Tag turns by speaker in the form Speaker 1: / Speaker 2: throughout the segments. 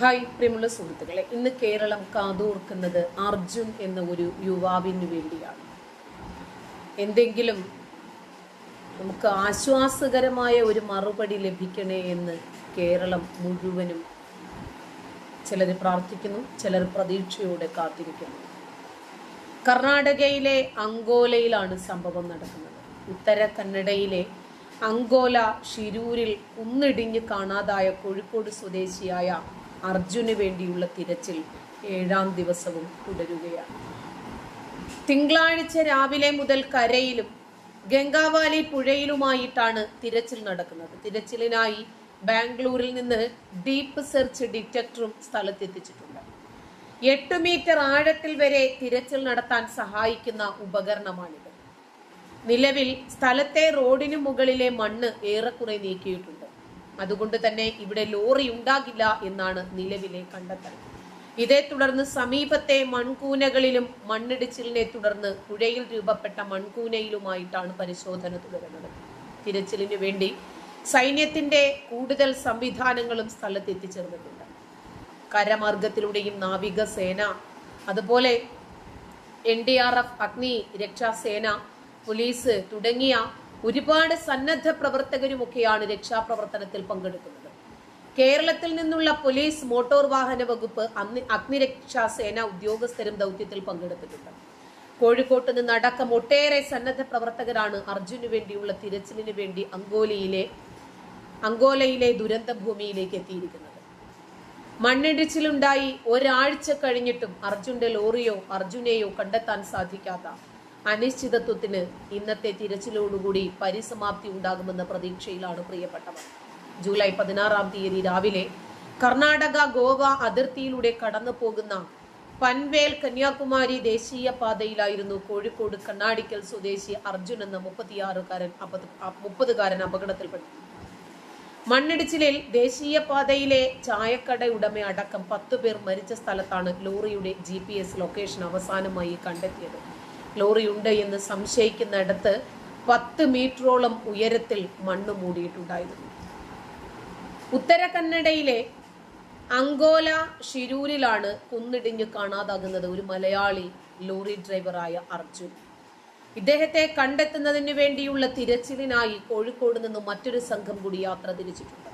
Speaker 1: Hi പ്രിയമുള്ള സുഹൃത്തുക്കളെ. ഇന്ന് കേരളം കാതോർക്കുന്നത് അർജുൻ എന്ന ഒരു യുവാവിന് വേണ്ടിയാണ്. എന്തെങ്കിലും നമുക്ക് ആശ്വാസകരമായ ഒരു മറുപടി ലഭിക്കണേ എന്ന് കേരളം മുഴുവനും ചിലർ പ്രാർത്ഥിക്കുന്നു ചിലർ പ്രതീക്ഷയോടെ കാത്തിരിക്കുന്നു. കർണാടകയിലെ അങ്കോലയിലാണ് സംഭവം നടക്കുന്നത്. ഉത്തര കന്നഡയിലെ അങ്കോല ഷിരൂരിൽ കുന്നിടിഞ്ഞ് കാണാതായ കോഴിക്കോട് സ്വദേശിയായ അർജുന് വേണ്ടിയുള്ള തിരച്ചിൽ ഏഴാം ദിവസവും തുടരുകയാണ്. തിങ്കളാഴ്ച രാവിലെ മുതൽ കരയിലും ഗംഗാവാലി പുഴയിലുമായിട്ടാണ് തിരച്ചിൽ നടക്കുന്നത്. തിരച്ചിലിനായി ബാംഗ്ലൂരിൽ നിന്ന് ഡീപ്പ് സെർച്ച് ഡിറ്റക്ടറും സ്ഥലത്തെത്തിച്ചിട്ടുണ്ട്. എട്ട് മീറ്റർ ആഴത്തിൽ വരെ തിരച്ചിൽ നടത്താൻ സഹായിക്കുന്ന ഉപകരണമാണിത്. നിലവിൽ സ്ഥലത്തെ റോഡിനു മുകളിലെ മണ്ണ് ഏറെക്കുറെ നീക്കിയിട്ടുണ്ട്. അതുകൊണ്ട് തന്നെ ഇവിടെ ലോറി ഉണ്ടാകില്ല എന്നാണ് നിലവിലെ കണ്ടെത്തൽ. ഇതേ തുടർന്ന് സമീപത്തെ മൺകൂനകളിലും മണ്ണിടിച്ചിലിനെ തുടർന്ന് പുഴയിൽ രൂപപ്പെട്ട മൺകൂനയിലുമായിട്ടാണ് പരിശോധന തുടരുന്നത്. തിരച്ചിലിന് വേണ്ടി സൈന്യത്തിന്റെ കൂടുതൽ സംവിധാനങ്ങളും സ്ഥലത്ത് എത്തിച്ചേർന്നിട്ടുണ്ട് കരമാർഗത്തിലൂടെയും നാവികസേന അതുപോലെ എൻ ഡി ആർ എഫ് അഗ്നി രക്ഷാസേന പോലീസ് തുടങ്ങിയ ഒരുപാട് സന്നദ്ധ പ്രവർത്തകരുമൊക്കെയാണ് രക്ഷാപ്രവർത്തനത്തിൽ പങ്കെടുക്കുന്നത്. കേരളത്തിൽ നിന്നുള്ള പോലീസ് മോട്ടോർ വാഹന വകുപ്പ് അഗ്നി അഗ്നിരക്ഷാസേന ഉദ്യോഗസ്ഥരും ദൗത്യത്തിൽ പങ്കെടുത്തിട്ടുണ്ട്. കോഴിക്കോട്ട് നിന്ന് അടക്കം ഒട്ടേറെ സന്നദ്ധ പ്രവർത്തകരാണ് അർജുനു വേണ്ടിയുള്ള തിരച്ചിലിന് വേണ്ടി അങ്കോലയിലെ അങ്കോലയിലെ ദുരന്ത ഭൂമിയിലേക്ക് എത്തിയിരിക്കുന്നത്. മണ്ണിടിച്ചിലുണ്ടായി. ഒരാഴ്ച കഴിഞ്ഞിട്ടും അർജുന്റെ ലോറിയോ അർജുനെയോ കണ്ടെത്താൻ സാധിക്കാത്ത അനിശ്ചിതത്വത്തിന് ഇന്നത്തെ തിരച്ചിലോടുകൂടി പരിസമാപ്തി ഉണ്ടാകുമെന്ന പ്രതീക്ഷയിലാണ് പ്രിയപ്പെട്ടവർ. ജൂലൈ പതിനാറാം തീയതി രാവിലെ കർണാടക ഗോവ അതിർത്തിയിലൂടെ കടന്നു പോകുന്ന പൻവേൽ കന്യാകുമാരി ദേശീയ പാതയിലായിരുന്നു കോഴിക്കോട് കണ്ണാടിക്കൽ സ്വദേശി അർജുൻ എന്ന മുപ്പത്തിയാറുകാരൻ മുപ്പതുകാരൻ അപകടത്തിൽപ്പെട്ടു. മണ്ണിടിച്ചിലിൽ ദേശീയ പാതയിലെ ചായക്കട ഉടമ അടക്കം പത്തു പേർ മരിച്ച സ്ഥലത്താണ് ലോറിയുടെ ജി ലൊക്കേഷൻ അവസാനമായി കണ്ടെത്തിയത്. ലോറിയുണ്ട് എന്ന് സംശയിക്കുന്നിടത്ത് പത്ത് മീറ്ററോളം ഉയരത്തിൽ മണ്ണ് മൂടിയിട്ടുണ്ടായിരുന്നു. ഉത്തര കന്നഡയിലെ അങ്കോല ഷിരൂരിലാണ് കുന്നിടിഞ്ഞ് കാണാതാകുന്നത് ഒരു മലയാളി ലോറി ഡ്രൈവറായ അർജുൻ. ഇദ്ദേഹത്തെ കണ്ടെത്തുന്നതിന് വേണ്ടിയുള്ള തിരച്ചിലിനായി കോഴിക്കോട് നിന്ന് മറ്റൊരു സംഘം കൂടി യാത്ര തിരിച്ചിട്ടുണ്ട്.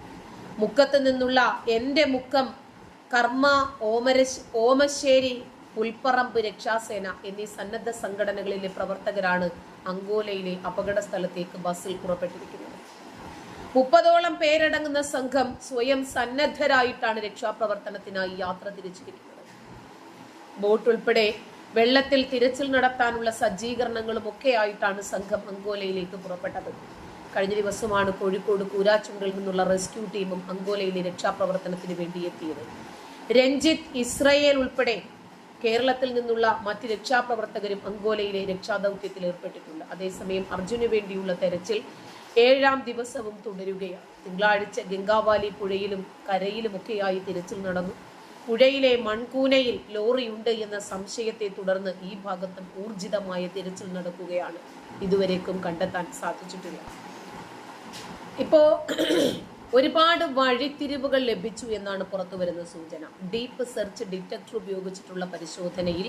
Speaker 1: മുക്കത്ത് നിന്നുള്ള എന്റെ മുക്കം കർമ്മ ഓമരശ് ഓമശ്ശേരി പുൽപ്പറമ്പ് രക്ഷാസേന എന്നീ സന്നദ്ധ സംഘടനകളിലെ പ്രവർത്തകരാണ് അങ്കോലയിലെ അപകട സ്ഥലത്തേക്ക് ബസ്സിൽ പുറപ്പെട്ടിരിക്കുന്നത്. മുപ്പതോളം പേരടങ്ങുന്ന സംഘം സ്വയം സന്നദ്ധരായിട്ടാണ് രക്ഷാപ്രവർത്തനത്തിനായി യാത്ര തിരിച്ചിരിക്കുന്നത്. ബോട്ട് ഉൾപ്പെടെ വെള്ളത്തിൽ തിരച്ചിൽ നടത്താനുള്ള സജ്ജീകരണങ്ങളും ഒക്കെ ആയിട്ടാണ് സംഘം അങ്കോലയിലേക്ക് പുറപ്പെട്ടത്. കഴിഞ്ഞ ദിവസമാണ് കോഴിക്കോട് കൂരാച്ചുണ്ടിൽ നിന്നുള്ള റെസ്ക്യൂ ടീമും അങ്കോലയിലെ രക്ഷാപ്രവർത്തനത്തിന് വേണ്ടി എത്തിയത്. രഞ്ജിത്ത് ഇസ്രയേൽ ഉൾപ്പെടെ കേരളത്തിൽ നിന്നുള്ള മറ്റ് രക്ഷാപ്രവർത്തകരും അങ്കോലയിലെ രക്ഷാദൗത്യത്തിൽ ഏർപ്പെട്ടിട്ടുണ്ട്. അതേസമയം അർജുന് വേണ്ടിയുള്ള തെരച്ചിൽ ഏഴാം ദിവസവും തുടരുകയാണ്. തിങ്കളാഴ്ച ഗംഗാവാലി പുഴയിലും കരയിലുമൊക്കെയായി തിരച്ചിൽ നടന്നു. പുഴയിലെ മൺകൂനയിൽ ലോറിയുണ്ട് എന്ന സംശയത്തെ തുടർന്ന് ഈ ഭാഗത്തും ഊർജിതമായ തിരച്ചിൽ നടക്കുകയാണ് ഇതുവരേക്കും കണ്ടെത്താൻ സാധിച്ചിട്ടില്ല. ഇപ്പോ ഒരുപാട് വഴിത്തിരിവുകൾ ലഭിച്ചു എന്നാണ് പുറത്തു വരുന്ന സൂചന. ഡീപ്പ് സെർച്ച് ഡിറ്റക്ടർ ഉപയോഗിച്ചിട്ടുള്ള പരിശോധനയിൽ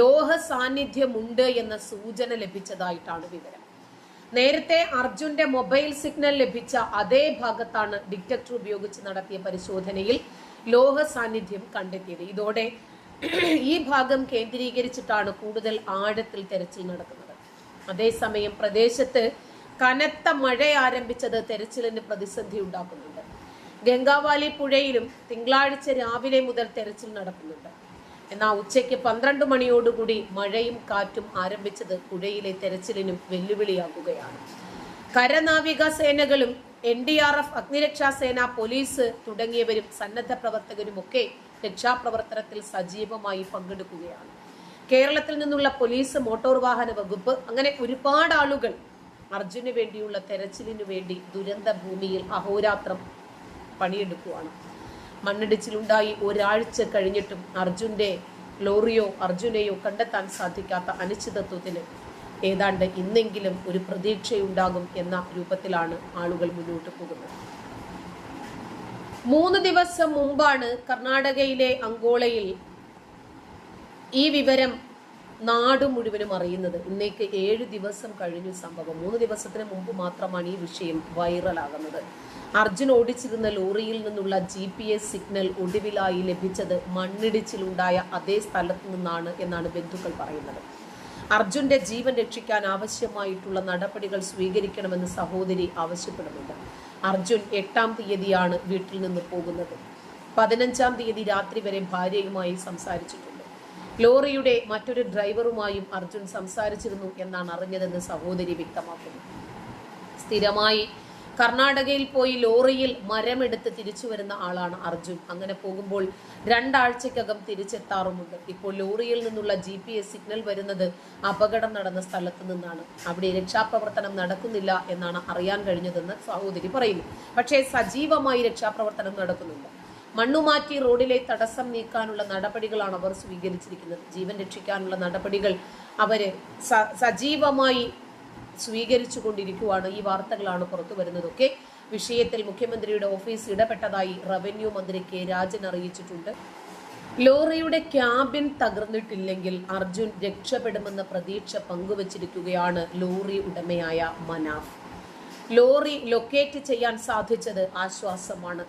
Speaker 1: ലോഹ സാന്നിധ്യമുണ്ട് എന്ന സൂചന ലഭിച്ചതായിട്ടാണ് വിവരം. നേരത്തെ അർജുന്റെ മൊബൈൽ സിഗ്നൽ ലഭിച്ച അതേ ഭാഗത്താണ് ഡിറ്റക്ടർ ഉപയോഗിച്ച് നടത്തിയ പരിശോധനയിൽ ലോഹ സാന്നിധ്യം കണ്ടെത്തിയത്. ഇതോടെ ഈ ഭാഗം കേന്ദ്രീകരിച്ചിട്ടാണ് കൂടുതൽ ആഴത്തിൽ തെരച്ചിൽ നടക്കുന്നത്. അതേസമയം പ്രദേശത്ത് കനത്ത മഴ ആരംഭിച്ചത് തെരച്ചിലിന് പ്രതിസന്ധി ഉണ്ടാക്കുന്നുണ്ട്. ഗംഗാവാലി പുഴയിലും തിങ്കളാഴ്ച രാവിലെ മുതൽ തെരച്ചിൽ നടക്കുന്നുണ്ട്. എന്നാൽ ഉച്ചയ്ക്ക് പന്ത്രണ്ട് മണിയോടുകൂടി മഴയും കാറ്റും ആരംഭിച്ചത് പുഴയിലെ തെരച്ചിലിനും വെല്ലുവിളിയാകുകയാണ്. കരനാവിക സേനകളും എൻ ഡി ആർ എഫ് അഗ്നിരക്ഷാസേന പോലീസ് തുടങ്ങിയവരും സന്നദ്ധ പ്രവർത്തകരുമൊക്കെ രക്ഷാപ്രവർത്തനത്തിൽ സജീവമായി പങ്കെടുക്കുകയാണ്. കേരളത്തിൽ നിന്നുള്ള പോലീസ് മോട്ടോർ വാഹന വകുപ്പ് അങ്ങനെ ഒരുപാട് ആളുകൾ അർജുന് വേണ്ടിയുള്ള തെരച്ചിലിനു വേണ്ടി ദുരന്ത ഭൂമിയിൽ അഹോരാത്രം പണിയെടുക്കുകയാണ് മണ്ണിടിച്ചിലുണ്ടായി ഒരാഴ്ച കഴിഞ്ഞിട്ടും അർജുന്റെ ലോറിയോ അർജുനെയോ കണ്ടെത്താൻ സാധിക്കാത്ത അനിശ്ചിതത്വത്തിന് ഏതാണ്ട് ഇന്നെങ്കിലും ഒരു പ്രതീക്ഷയുണ്ടാകും എന്ന രൂപത്തിലാണ് ആളുകൾ മുന്നോട്ട് പോകുന്നത്. മൂന്ന് ദിവസം മുമ്പാണ് കർണാടകയിലെ അങ്കോളയിൽ ഈ വിവരം നാട് മുഴുവനും അറിയുന്നത് ഇന്നേക്ക് ഏഴ് ദിവസം കഴിഞ്ഞു സംഭവം. മൂന്ന് ദിവസത്തിന് മുമ്പ് മാത്രമാണ് ഈ വിഷയം വൈറലാകുന്നത്. അർജുൻ ഓടിച്ചിരുന്ന ലോറിയിൽ നിന്നുള്ള ജി പി എസ് സിഗ്നൽ ഒടുവിലായി ലഭിച്ചത് മണ്ണിടിച്ചിലുണ്ടായ അതേ സ്ഥലത്തു നിന്നാണ് എന്നാണ് ബന്ധുക്കൾ പറയുന്നത്. അർജുന്റെ ജീവൻ രക്ഷിക്കാൻ ആവശ്യമായിട്ടുള്ള നടപടികൾ സ്വീകരിക്കണമെന്ന് സഹോദരി ആവശ്യപ്പെടുന്നുണ്ട്. അർജുൻ എട്ടാം തീയതിയാണ് വീട്ടിൽ നിന്ന് പോകുന്നത്. പതിനഞ്ചാം തീയതി രാത്രി വരെ ഭാര്യയുമായി സംസാരിച്ചിട്ടുണ്ട്. ലോറിയുടെ മറ്റൊരു ഡ്രൈവറുമായും അർജുൻ സംസാരിച്ചിരുന്നു എന്നാണ് അറിഞ്ഞതെന്ന് സഹോദരി വ്യക്തമാക്കുന്നു. സ്ഥിരമായി കർണാടകയിൽ പോയി ലോറിയിൽ മരമെടുത്ത് തിരിച്ചു വരുന്ന ആളാണ് അർജുൻ. അങ്ങനെ പോകുമ്പോൾ രണ്ടാഴ്ചക്കകം തിരിച്ചെത്താറുമുണ്ട്. ഇപ്പോൾ ലോറിയിൽ നിന്നുള്ള ജി പി എസ് സിഗ്നൽ വരുന്നത് അപകടം നടന്ന സ്ഥലത്ത് നിന്നാണ്. അവിടെ രക്ഷാപ്രവർത്തനം നടക്കുന്നില്ല എന്നാണ് അറിയാൻ കഴിഞ്ഞതെന്ന് സഹോദരി പറയുന്നു. പക്ഷേ സജീവമായി രക്ഷാപ്രവർത്തനം നടക്കുന്നുണ്ട്. മണ്ണുമാറ്റി റോഡിലെ തടസ്സം നീക്കാനുള്ള നടപടികളാണ് അവർ സ്വീകരിച്ചിരിക്കുന്നത്. ജീവൻ രക്ഷിക്കാനുള്ള നടപടികൾ അവർ സജീവമായി സ്വീകരിച്ചു കൊണ്ടിരിക്കുവാണ് ഈ വാർത്തകളാണ് പുറത്തു വരുന്നതൊക്കെ. വിഷയത്തിൽ മുഖ്യമന്ത്രിയുടെ ഓഫീസ് ഇടപെട്ടതായി റവന്യൂ മന്ത്രി കെ രാജൻ അറിയിച്ചിട്ടുണ്ട്. ലോറിയുടെ ക്യാബിൻ തകർന്നിട്ടില്ലെങ്കിൽ അർജുൻ രക്ഷപ്പെടുമെന്ന പ്രതീക്ഷ പങ്കുവച്ചിരിക്കുകയാണ് ലോറി ഉടമയായ മനാഫ്. ലോറി ലൊക്കേറ്റ് ചെയ്യാൻ സാധിച്ചത് ആശ്വാസമാണ്.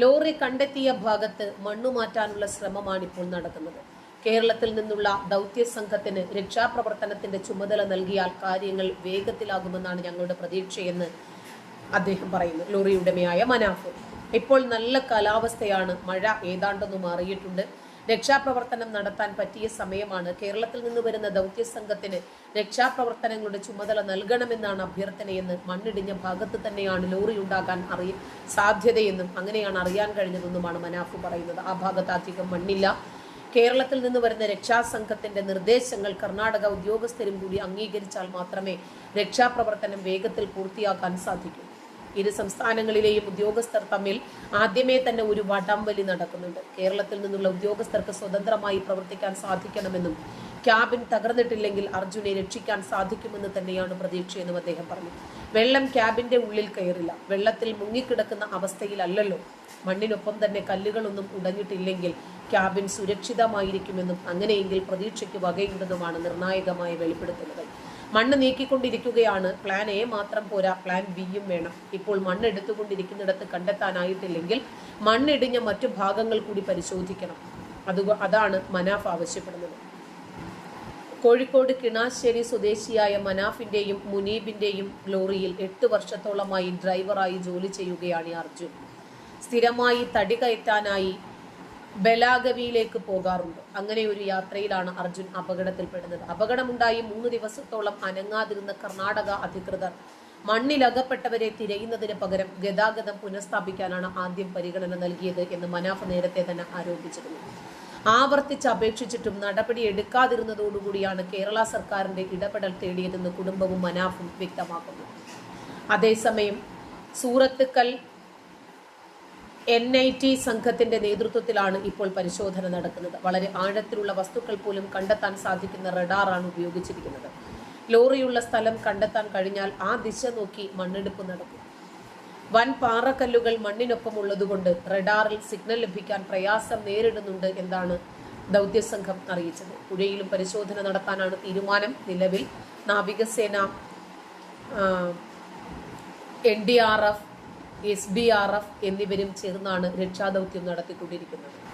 Speaker 1: ലോറി കണ്ടെത്തിയ ഭാഗത്ത് മണ്ണുമാറ്റാനുള്ള ശ്രമമാണ് ഇപ്പോൾ നടക്കുന്നത്. കേരളത്തിൽ നിന്നുള്ള ദൗത്യ സംഘത്തിന് രക്ഷാപ്രവർത്തനത്തിന്റെ ചുമതല നൽകിയാൽ കാര്യങ്ങൾ വേഗത്തിലാകുമെന്നാണ് ഞങ്ങളുടെ പ്രതീക്ഷയെന്ന് അദ്ദേഹം പറയുന്നു. ലോറി ഉടമയായ മനാഫ്. ഇപ്പോൾ നല്ല കാലാവസ്ഥയാണ്. മഴ ഏതാണ്ടൊന്നും മാറിയിട്ടുണ്ട്. രക്ഷാപ്രവർത്തനം നടത്താൻ പറ്റിയ സമയമാണ് കേരളത്തിൽ നിന്ന് വരുന്ന ദൗത്യ സംഘത്തിന് രക്ഷാപ്രവർത്തനങ്ങളുടെ ചുമതല നൽകണമെന്നാണ് അഭ്യർത്ഥനയെന്ന് മണ്ണിടിഞ്ഞ ഭാഗത്ത് തന്നെയാണ് ലോറി ഉണ്ടാകാൻ അറിയ സാധ്യതയെന്നും അങ്ങനെയാണ് അറിയാൻ കഴിഞ്ഞതെന്നുമാണ് മനാഫ് പറയുന്നത്. ആ ഭാഗത്ത് അധികം മണ്ണില്ല. കേരളത്തിൽ നിന്ന് വരുന്ന രക്ഷാസംഘത്തിന്റെ നിർദ്ദേശങ്ങൾ കർണാടക ഉദ്യോഗസ്ഥരും കൂടി അംഗീകരിച്ചാൽ മാത്രമേ രക്ഷാപ്രവർത്തനം വേഗത്തിൽ പൂർത്തിയാക്കാൻ സാധിക്കൂ. ഇരു സംസ്ഥാനങ്ങളിലെയും ഉദ്യോഗസ്ഥർ തമ്മിൽ ആദ്യമേ തന്നെ ഒരു വടംവലി നടക്കുന്നുണ്ട്. കേരളത്തിൽ നിന്നുള്ള ഉദ്യോഗസ്ഥർക്ക് സ്വതന്ത്രമായി പ്രവർത്തിക്കാൻ സാധിക്കണമെന്നും ക്യാബിൻ തകർന്നിട്ടില്ലെങ്കിൽ അർജുനെ രക്ഷിക്കാൻ സാധിക്കുമെന്ന് തന്നെയാണ് പ്രതീക്ഷയെന്നും അദ്ദേഹം പറഞ്ഞു. വെള്ളം ക്യാബിന്റെ ഉള്ളിൽ കയറില്ല. വെള്ളത്തിൽ മുങ്ങിക്കിടക്കുന്ന അവസ്ഥയിലല്ലല്ലോ. മണ്ണിനൊപ്പം തന്നെ കല്ലുകളൊന്നും ഉടഞ്ഞിട്ടില്ലെങ്കിൽ ക്യാബിൻ സുരക്ഷിതമായിരിക്കുമെന്നും അങ്ങനെയെങ്കിൽ പ്രതീക്ഷയ്ക്ക് വകയുണ്ടെന്നുമാണ് നിർണായകമായ വെളിപ്പെടുത്തലുകൾ. മണ്ണ് നീക്കിക്കൊണ്ടിരിക്കുകയാണ്. പ്ലാൻ എ മാത്രം പോരാ. പ്ലാൻ ബിയും വേണം. ഇപ്പോൾ മണ്ണ് എടുത്തുകൊണ്ടിരിക്കുന്നിടത്ത് കണ്ടെത്താനായിട്ടില്ലെങ്കിൽ മണ്ണിടിഞ്ഞ മറ്റു ഭാഗങ്ങൾ കൂടി പരിശോധിക്കണം. അത് അതാണ് മനാഫ് ആവശ്യപ്പെടുന്നത്. കോഴിക്കോട് കിണാശ്ശേരി സ്വദേശിയായ മനാഫിന്റെയും മുനീബിന്റെയും ലോറിയിൽ എട്ട് വർഷത്തോളമായി ഡ്രൈവറായി ജോലി ചെയ്യുകയാണ് അർജുൻ. സ്ഥിരമായി തടി കയറ്റാനായി ബലാഗവിയിലേക്ക് പോകാറുണ്ട്. അങ്ങനെ ഒരു യാത്രയിലാണ് അർജുൻ അപകടത്തിൽപ്പെടുന്നത്. അപകടമുണ്ടായി മൂന്ന് ദിവസത്തോളം അനങ്ങാതിരുന്ന കർണാടക അധികൃതർ മണ്ണിലകപ്പെട്ടവരെ തിരയുന്നതിന് പകരം ഗതാഗതം പുനഃസ്ഥാപിക്കാനാണ് ആദ്യം പരിഗണന നൽകിയത് എന്ന് മനാഫ് നേരത്തെ തന്നെ ആരോപിച്ചിരുന്നു. ആവർത്തിച്ച് അപേക്ഷിച്ചിട്ടും നടപടി എടുക്കാതിരുന്നതോടുകൂടിയാണ് കേരള സർക്കാരിന്റെ ഇടപെടൽ തേടിയതെന്ന് കുടുംബവും മനാഫും വ്യക്തമാക്കുന്നു. അതേസമയം സൂറത്തുക്കൽ എൻ ഐ ടി സംഘത്തിന്റെ നേതൃത്വത്തിലാണ് ഇപ്പോൾ പരിശോധന നടക്കുന്നത്. വളരെ ആഴത്തിലുള്ള വസ്തുക്കൾ പോലും കണ്ടെത്താൻ സാധിക്കുന്ന റഡാറാണ് ഉപയോഗിച്ചിരിക്കുന്നത്. ലോറിയുള്ള സ്ഥലം കണ്ടെത്താൻ കഴിഞ്ഞാൽ ആ ദിശ നോക്കി മണ്ണെടുപ്പ് നടക്കും. വൻ പാറക്കല്ലുകൾ മണ്ണിനൊപ്പം ഉള്ളതുകൊണ്ട് റഡാറിൽ സിഗ്നൽ ലഭിക്കാൻ പ്രയാസം നേരിടുന്നുണ്ട് എന്നാണ് ദൗത്യസംഘം അറിയിച്ചത്. പുഴയിലും പരിശോധന നടത്താനാണ് തീരുമാനം. നിലവിൽ നാവികസേന N D R F S B R F എന്നിവരും ചേർന്നാണ് രക്ഷാദൗത്യം നടത്തിക്കൊണ്ടിരിക്കുന്നത്.